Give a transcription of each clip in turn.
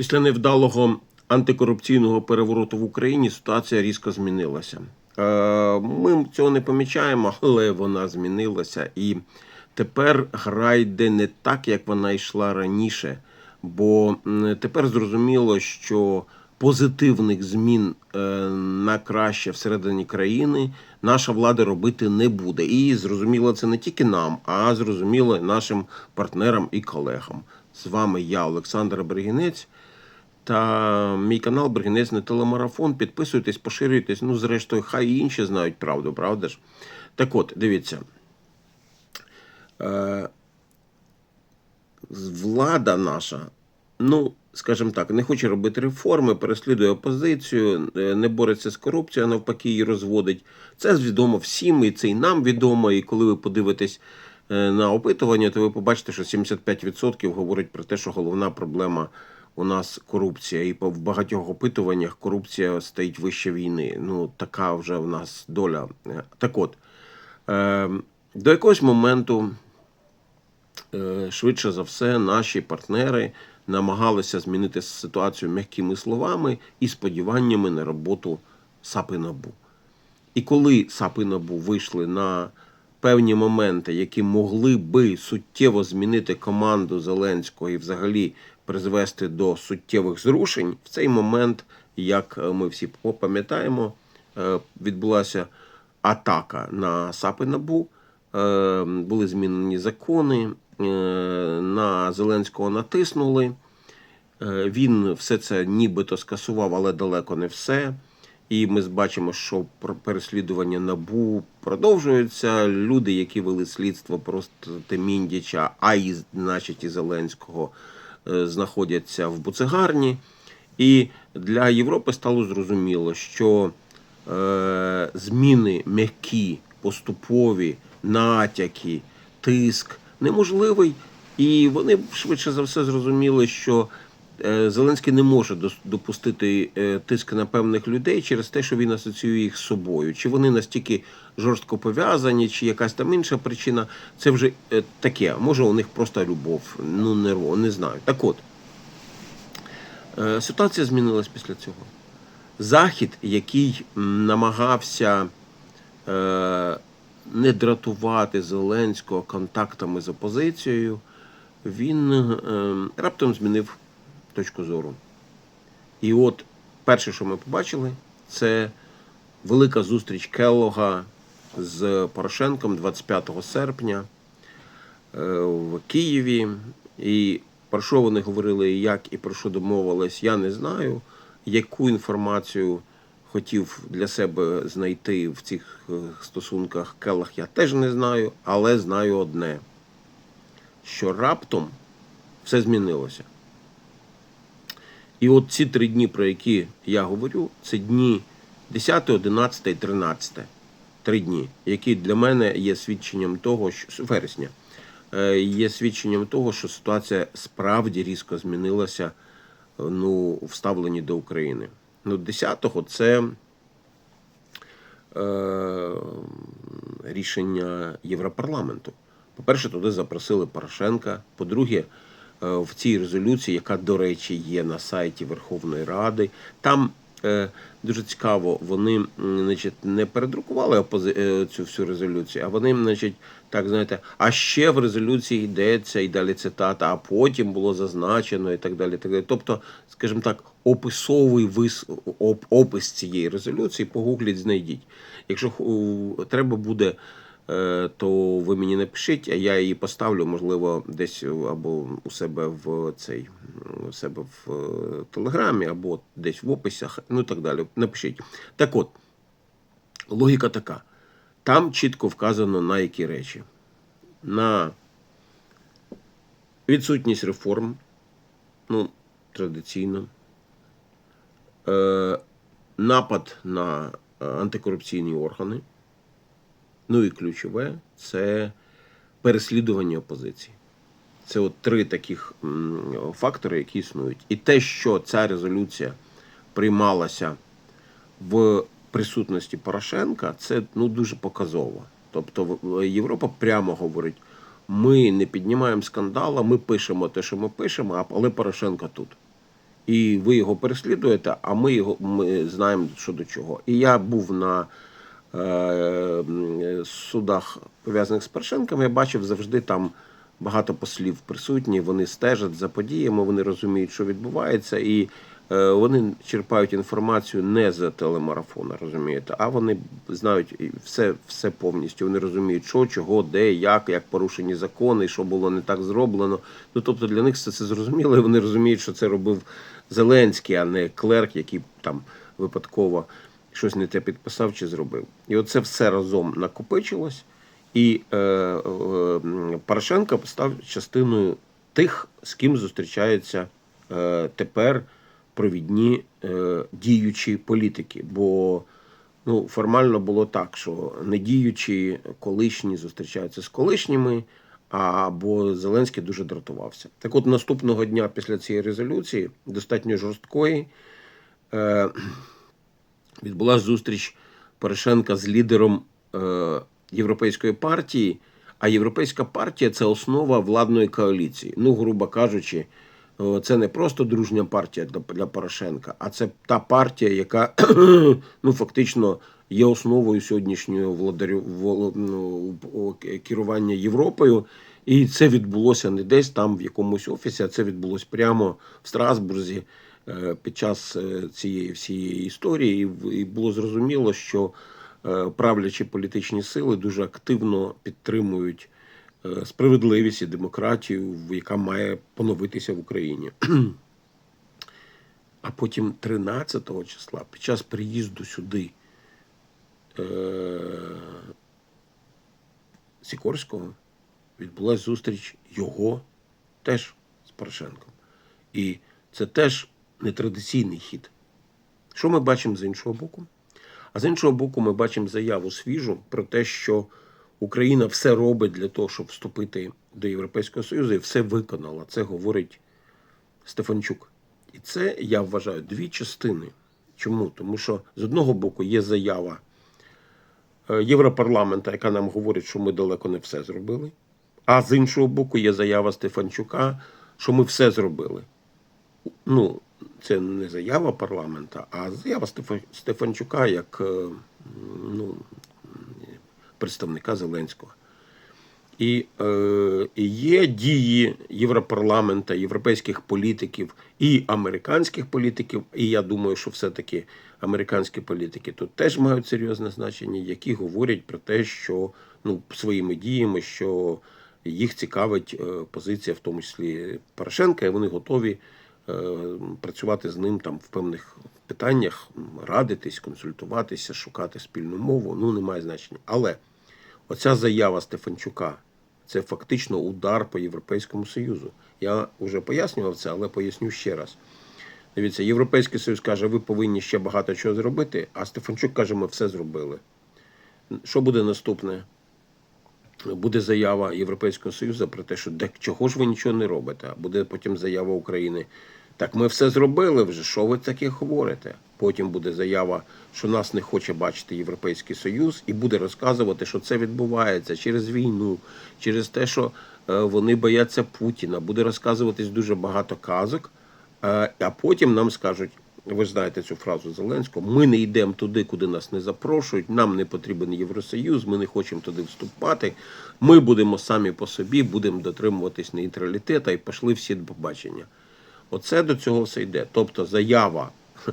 Після невдалого антикорупційного перевороту в Україні ситуація різко змінилася. Е, Ми цього не помічаємо, але вона змінилася. І тепер гра йде не так, як вона йшла раніше. Бо тепер зрозуміло, що позитивних змін е, на краще всередині країни наша влада робити не буде. І зрозуміло це не тільки нам, а зрозуміло нашим партнерам і колегам. З вами я, Олександр Бергінець, та мій канал Бергінець телемарафон. Підписуйтесь, поширюйтесь. Ну, зрештою, хай і інші знають правду, правда ж? Так от, дивіться. Е, влада наша, ну, скажімо так, не хоче робити реформи, переслідує опозицію, е, не бореться з корупцією, а навпаки, її розводить. Це відомо всім, і це і нам відомо. І коли ви подивитесь е, на опитування, то ви побачите, що 75% говорять про те, що головна проблема у нас корупція. І в багатьох опитуваннях корупція стоїть вище війни. Ну, така вже в нас доля. Е, Так от, е, до якогось моменту е, швидше за все, наші партнери намагалися змінити ситуацію м'якими словами і сподіваннями на роботу САП і НАБУ. І коли САП НАБУ вийшли на певні моменти, які могли би суттєво змінити команду Зеленського і взагалі призвести до суттєвих зрушень, в цей момент, як е, ми всі пам'ятаємо, е, відбулася атака на САП НАБУ, е, були змінені закони, на Зеленського натиснули. Він все це нібито скасував, але далеко не все. І ми бачимо, що переслідування набу продовжуються. Люди, які вели слідство проти Міндіча, а і значить і Зеленського, знаходяться в буцегарні. І для Європи стало зрозуміло, що е, зміни м'які, поступові, натяки, тиск неможливий. І вони швидше за все зрозуміли, що е, Зеленський не може допустити е, тиск на певних людей через те, що він асоціює їх з собою. Чи вони настільки жорстко пов'язані, чи якась там інша причина. Це вже е, таке. Може, у них просто любов, ну нерво, не знаю. Так от, е, ситуація змінилась після цього. Захід, який намагався е, не дратувати Зеленського контактами з опозицією, він е, раптом змінив точку зору. І от перше, що ми побачили, це велика зустріч Келлога з Порошенком 25 серпня е, в Києві. І про що вони говорили, як і про що домовились, я не знаю. Яку інформацію хотів для себе знайти в цих е, стосунках Келлах, я теж не знаю, але знаю одне: що раптом все змінилося. І от ці три дні, про які я говорю, це дні 10, 11, 13. Три дні, які для мене є свідченням того, що вересня, е, є свідченням того, що ситуація справді різко змінилася е, ну, в ставленні до України. Ну, 10-го це е, рішення Європарламенту. По-перше, туди запросили Порошенка. По-друге, в цій резолюції, яка, до речі, є на сайті Верховної Ради, там е, дуже цікаво, вони значить, не передрукували е, цю всю резолюцію, а вони, значить, так знаєте, а ще в резолюції йдеться і далі цитата, а потім було зазначено і так далі. Так далі. Тобто, скажімо так, описовий вис... оп- опис цієї резолюції, погугліть, знайдіть. Якщо треба буде е, то ви мені напишіть, а я її поставлю, можливо, десь або у себе в цей у себе в е, телеграмі, або десь в описах, ну і так далі. Напишіть. Так от, логіка така. Там чітко вказано на які речі. На відсутність реформ, ну, традиційно. Е, напад на е, антикорупційні органи. Ну і ключове це переслідування опозиції. Це от три таких фактори, які існують. І те, що ця резолюція приймалася в присутності Порошенка, це ну, дуже показово. Тобто Європа прямо говорить: ми не піднімаємо скандала, ми пишемо те, що ми пишемо, але Порошенко тут. І ви його переслідуєте, а ми його ми знаємо, що до чого. І я був на судах, пов'язаних з Порошенком, я бачив завжди там багато послів присутні. Вони стежать за подіями, вони розуміють, що відбувається, і е, вони черпають інформацію не з телемарафона, розумієте, а вони знають все, все повністю. Вони розуміють, що, чого, де, як, як порушені закони, що було не так зроблено. Ну тобто для них все це зрозуміло, і вони розуміють, що це робив Зеленський, а не клерк, який там випадково щось не те підписав чи зробив. І оце все разом накопичилось, і е, е, Порошенко став частиною тих, з ким зустрічаються е, тепер провідні е, діючі політики. Бо ну, формально було так, що не діючі колишні зустрічаються з колишніми. А бо Зеленський дуже дратувався. Так от наступного дня після цієї резолюції, достатньо жорсткої, е, відбулася зустріч Порошенка з лідером е, Європейської партії. А Європейська партія це основа владної коаліції. Ну, грубо кажучи, це не просто дружня партія для, Порошенка, а це та партія, яка ну, фактично є основою сьогоднішнього владарю ну, керування Європою. І це відбулося не десь там в якомусь офісі, а це відбулося прямо в Страсбурзі під час е, цієї всієї історії. І було зрозуміло, що е, правлячі політичні сили дуже активно підтримують е, справедливість і демократію, яка має поновитися в Україні. А потім 13 числа, під час приїзду сюди е, Сікорського, відбулася зустріч його теж з Порошенком. І це теж нетрадиційний хід. Що ми бачимо з іншого боку? А з іншого боку, ми бачимо заяву свіжу про те, що Україна все робить для того, щоб вступити до Європейського Союзу, і все виконала. Це говорить Стефанчук. І це, я вважаю, дві частини. Чому? Тому що з одного боку є заява е, Європарламента, яка нам говорить, що ми далеко не все зробили. А з іншого боку, є заява Стефанчука, що ми все зробили. Ну, це не заява парламента, а заява Стефанчука як е, ну, представника Зеленського. І е, є дії Європарламента, європейських політиків і американських політиків. І я думаю, що все-таки американські політики тут теж мають серйозне значення, які говорять про те, що ну, своїми діями, що їх цікавить е, позиція, в тому числі Порошенка, і вони готові працювати з ним там в певних питаннях, радитись, консультуватися, шукати спільну мову. Ну, немає значення. Але оця заява Стефанчука це фактично удар по Європейському Союзу. Я вже пояснював це, але поясню ще раз. Дивіться, Європейський Союз каже, ви повинні ще багато чого зробити, а Стефанчук каже, ми все зробили. Що буде наступне? Буде заява Європейського Союзу про те, що чого ж ви нічого не робите. Буде потім заява України. Так ми все зробили вже. Що ви таке говорите? Потім буде заява, що нас не хоче бачити Європейський Союз, і буде розказувати, що це відбувається через війну, через те, що е, вони бояться Путіна. Буде розказуватись дуже багато казок. Е, А потім нам скажуть: ви знаєте цю фразу Зеленського: ми не йдемо туди, куди нас не запрошують. Нам не потрібен Євросоюз, ми не хочемо туди вступати. Ми будемо самі по собі, будемо дотримуватись нейтралітету і пішли всі до побачення. Оце до цього все йде. Тобто заява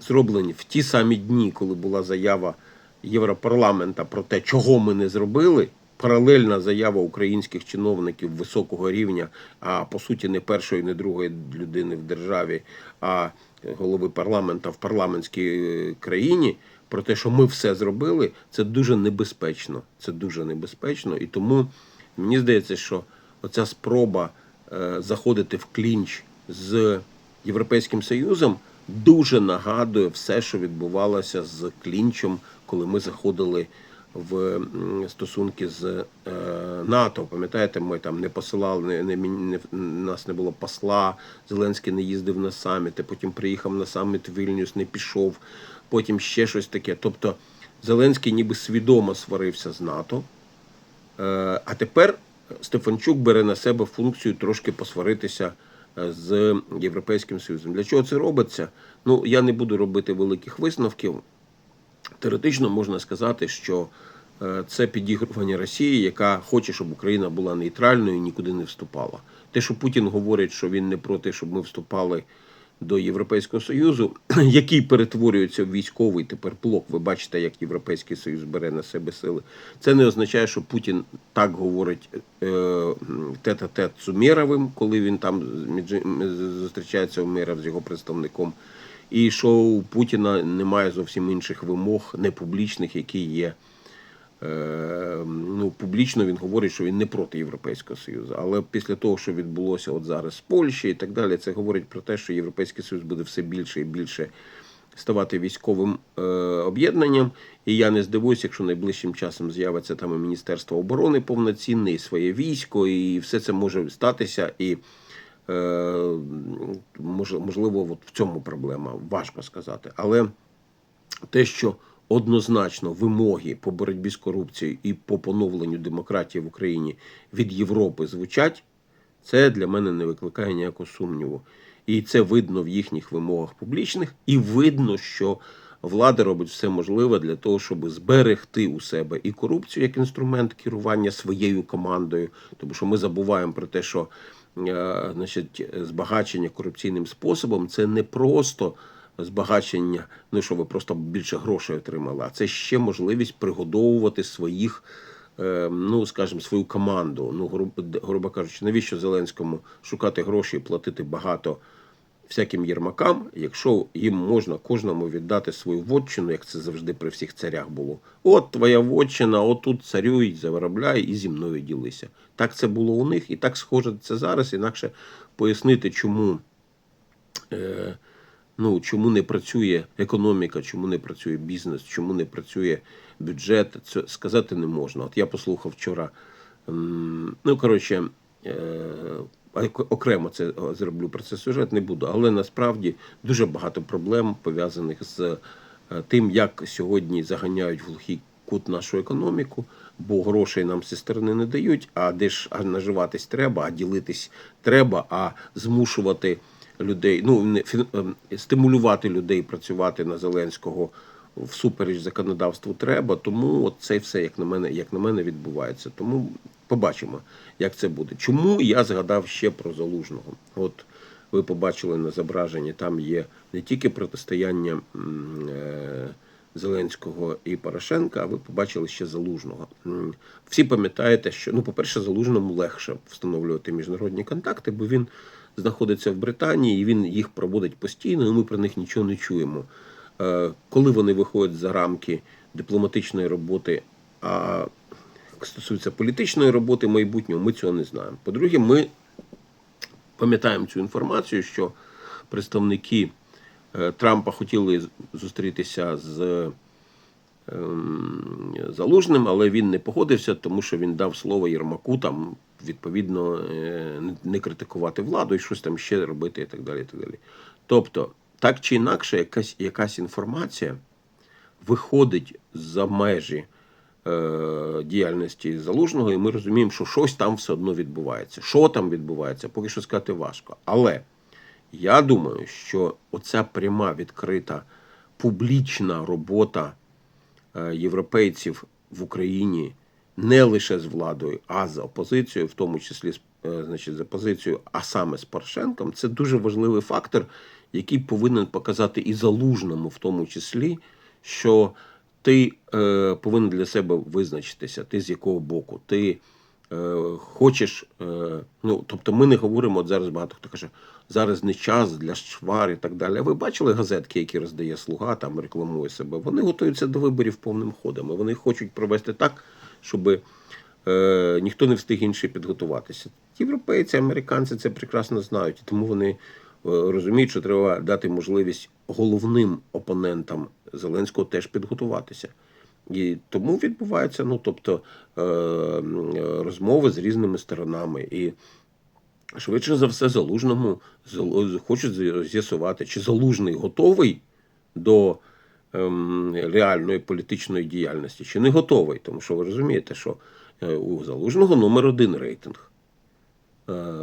зроблені в ті самі дні, коли була заява Європарламента про те, чого ми не зробили. Паралельна заява українських чиновників високого рівня, а по суті не першої, не другої людини в державі, а голови парламента в парламентській е, країні про те, що ми все зробили, це дуже небезпечно. Це дуже небезпечно. І тому мені здається, що оця спроба е, заходити в клінч з Європейським Союзом дуже нагадує все, що відбувалося з клінчем, коли ми заходили в стосунки з е, НАТО. Пам'ятаєте, ми там не посилали, не, не, нас не було посла, Зеленський не їздив на саміти, потім приїхав на саміт Вільнюс, не пішов, потім ще щось таке. Тобто Зеленський ніби свідомо сварився з НАТО. Е, А тепер Стефанчук бере на себе функцію трошки посваритися з Європейським Союзом. Для чого це робиться? Ну, я не буду робити великих висновків. Теоретично можна сказати, що е, це підігрування Росії, яка хоче, щоб Україна була нейтральною і нікуди не вступала. Те, що Путін говорить, що він не проти, щоб ми вступали до Європейського Союзу, який перетворюється в військовий тепер блок. Ви бачите, як Європейський Союз бере на себе сили. Це не означає, що Путін так говорить е, тет-а-тет з Умєровим, коли він там зустрічається Умєров з його представником. І що у Путіна немає зовсім інших вимог, непублічних, які є. Е, ну, публічно він говорить, що він не проти Європейського Союзу. Але після того, що відбулося от зараз з Польщі і так далі, це говорить про те, що Європейський Союз буде все більше і більше ставати військовим е, об'єднанням. І я не здивуюся, якщо найближчим часом з'явиться там і Міністерство оборони повноцінне, і своє військо, і все це може статися. І е, можливо, от в цьому проблема, важко сказати. Але те, що однозначно вимоги по боротьбі з корупцією і по поновленню демократії в Україні від Європи звучать, це для мене не викликає ніякого сумніву. І це видно в їхніх вимогах публічних, і видно, що влада робить все можливе для того, щоб зберегти у себе і корупцію як інструмент керування своєю командою, тому що ми забуваємо про те, що е, значить, збагачення корупційним способом це не просто збагачення, ну що ви просто більше грошей отримали, а це ще можливість пригодовувати своїх, е, ну скажімо, свою команду. Ну, грубо, грубо кажучи, навіщо Зеленському шукати гроші і платити багато всяким єрмакам, якщо їм можна кожному віддати свою вотчину, як це завжди при всіх царях було. От твоя вотчина, отут царюй, заробляй і зі мною ділися. Так це було у них, і так схоже це зараз, інакше пояснити, чому. Е, ну, чому не працює економіка, чому не працює бізнес, чому не працює бюджет, це сказати не можна. От я послухав вчора, ну, коротше, е, окремо це зроблю про це сюжет, не буду, але насправді дуже багато проблем пов'язаних з е, тим, як сьогодні заганяють в глухий кут нашу економіку, бо грошей нам зі сторони не дають, а де ж наживатись треба, а ділитись треба, а змушувати людей, ну ем, стимулювати людей працювати на Зеленського всупереч законодавству треба. Тому це все, як на мене, як на мене, відбувається. Тому побачимо, як це буде. Чому я згадав ще про залужного? От ви побачили на зображенні, там є не тільки протистояння е, Зеленського і Порошенка, а ви побачили ще залужного. Всі пам'ятаєте, що ну, по-перше, залужному легше встановлювати міжнародні контакти, бо він знаходиться в Британії і він їх проводить постійно, і ми про них нічого не чуємо. Е, Коли вони виходять за рамки дипломатичної роботи, а стосується політичної роботи майбутнього, ми цього не знаємо. По-друге, ми пам'ятаємо цю інформацію, що представники е, Трампа хотіли зустрітися з Залужним, але він не погодився, тому що він дав слово Єрмаку там відповідно е, не- критикувати владу і щось там ще робити, і так далі. І так далі. Тобто, так чи інакше, якась, якась інформація виходить за межі е, діяльності залужного, і ми розуміємо, що щось там все одно відбувається. Що там відбувається, поки що сказати важко. Але я думаю, що оця пряма відкрита публічна робота європейців в Україні не лише з владою, а з опозицією, в тому числі е, значить, з опозицією, а саме з Порошенком, це дуже важливий фактор, який повинен показати і залужному, в тому числі, що ти е, повинен для себе визначитися, ти з якого боку, ти е, хочеш. Е, ну, тобто ми не говоримо, от зараз багато хто каже, зараз не час для швар і так далі. Ви бачили газетки, які роздає слуга, там рекламує себе. Вони готуються до виборів повним ходом. І вони хочуть провести так, щоб е, ніхто не встиг інший підготуватися. Європейці, американці це прекрасно знають, і тому вони е, розуміють, що треба дати можливість головним опонентам Зеленського теж підготуватися. І тому відбуваються, ну тобто е, е, розмови з різними сторонами. І швидше за все, залужному хочуть з'ясувати, чи залужний готовий до ем, реальної політичної діяльності, чи не готовий. Тому що ви розумієте, що е, у залужного номер один рейтинг. Е,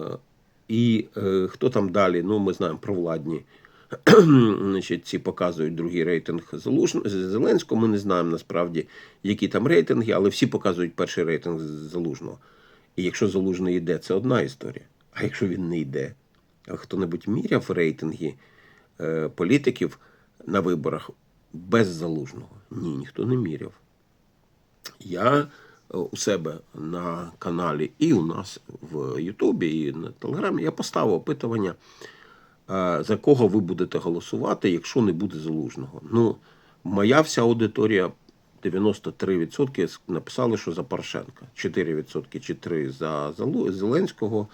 І е, хто там далі? Ну, ми знаємо про владні. Значить, ці показують другий рейтинг Зеленського. Ми не знаємо насправді, які там рейтинги, але всі показують перший рейтинг Залужного. І якщо Залужний йде, це одна історія. А якщо він не йде, хто-небудь міряв рейтинги е, політиків на виборах без залужного? Ні, ніхто не міряв. Я е, у себе на каналі і у нас в Ютубі, і на Телеграмі я поставив опитування, за кого ви будете голосувати, якщо не буде залужного. Ну, моя вся аудиторія 93% написали, що за Порошенка. 4% чи 3% за Зеленського,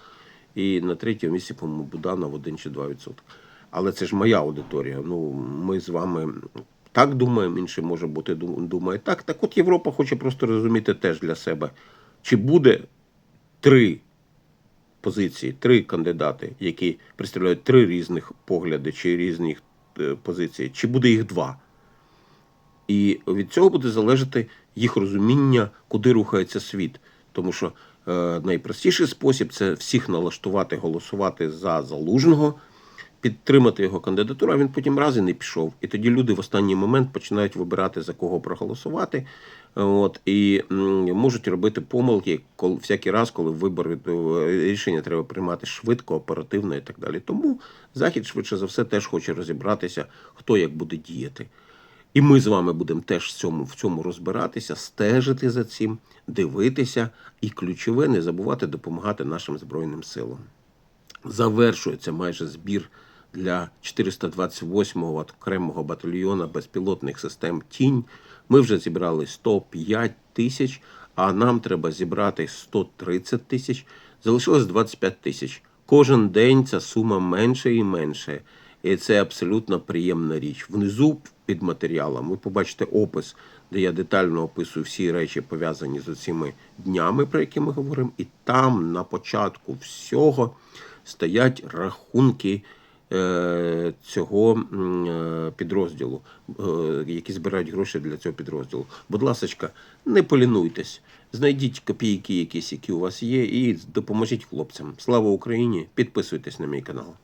і на третьому місці, по-моєму, Буданов 1 чи 2%. Але це ж моя аудиторія. Ну, ми з вами так думаємо, інший може бути думає так. Так от Європа хоче просто розуміти теж для себе, чи буде три позиції, три кандидати, які представляють три різних погляди чи різні е, позиції, чи буде їх два. І від цього буде залежати їх розуміння, куди рухається світ. Тому що е, найпростіший спосіб це всіх налаштувати, голосувати за залужного, підтримати його кандидатуру, а він потім раз і не пішов. І тоді люди в останній момент починають вибирати за кого проголосувати. От, і можуть робити помилки коли, всякий раз, коли вибори то, рішення треба приймати швидко, оперативно і так далі. Тому Захід, швидше за все, теж хоче розібратися, хто як буде діяти. І ми з вами будемо теж в цьому, в цьому розбиратися, стежити за цим, дивитися і ключове не забувати допомагати нашим Збройним силам. Завершується майже збір для 428-го окремого батальйона безпілотних систем Тінь. Ми вже зібрали 105 тисяч, а нам треба зібрати 130 тисяч. Залишилось 25 тисяч. Кожен день ця сума менше і менше. І це абсолютно приємна річ. Внизу під матеріалом ви побачите опис, де я детально описую всі речі, пов'язані з цими днями, про які ми говоримо. І там на початку всього стоять рахунки цього е, підрозділу, е, які збирають гроші для цього підрозділу. Будь ласка, не полінуйтесь, знайдіть копійки якісь, які у вас є, і допоможіть хлопцям. Слава Україні! Підписуйтесь на мій канал.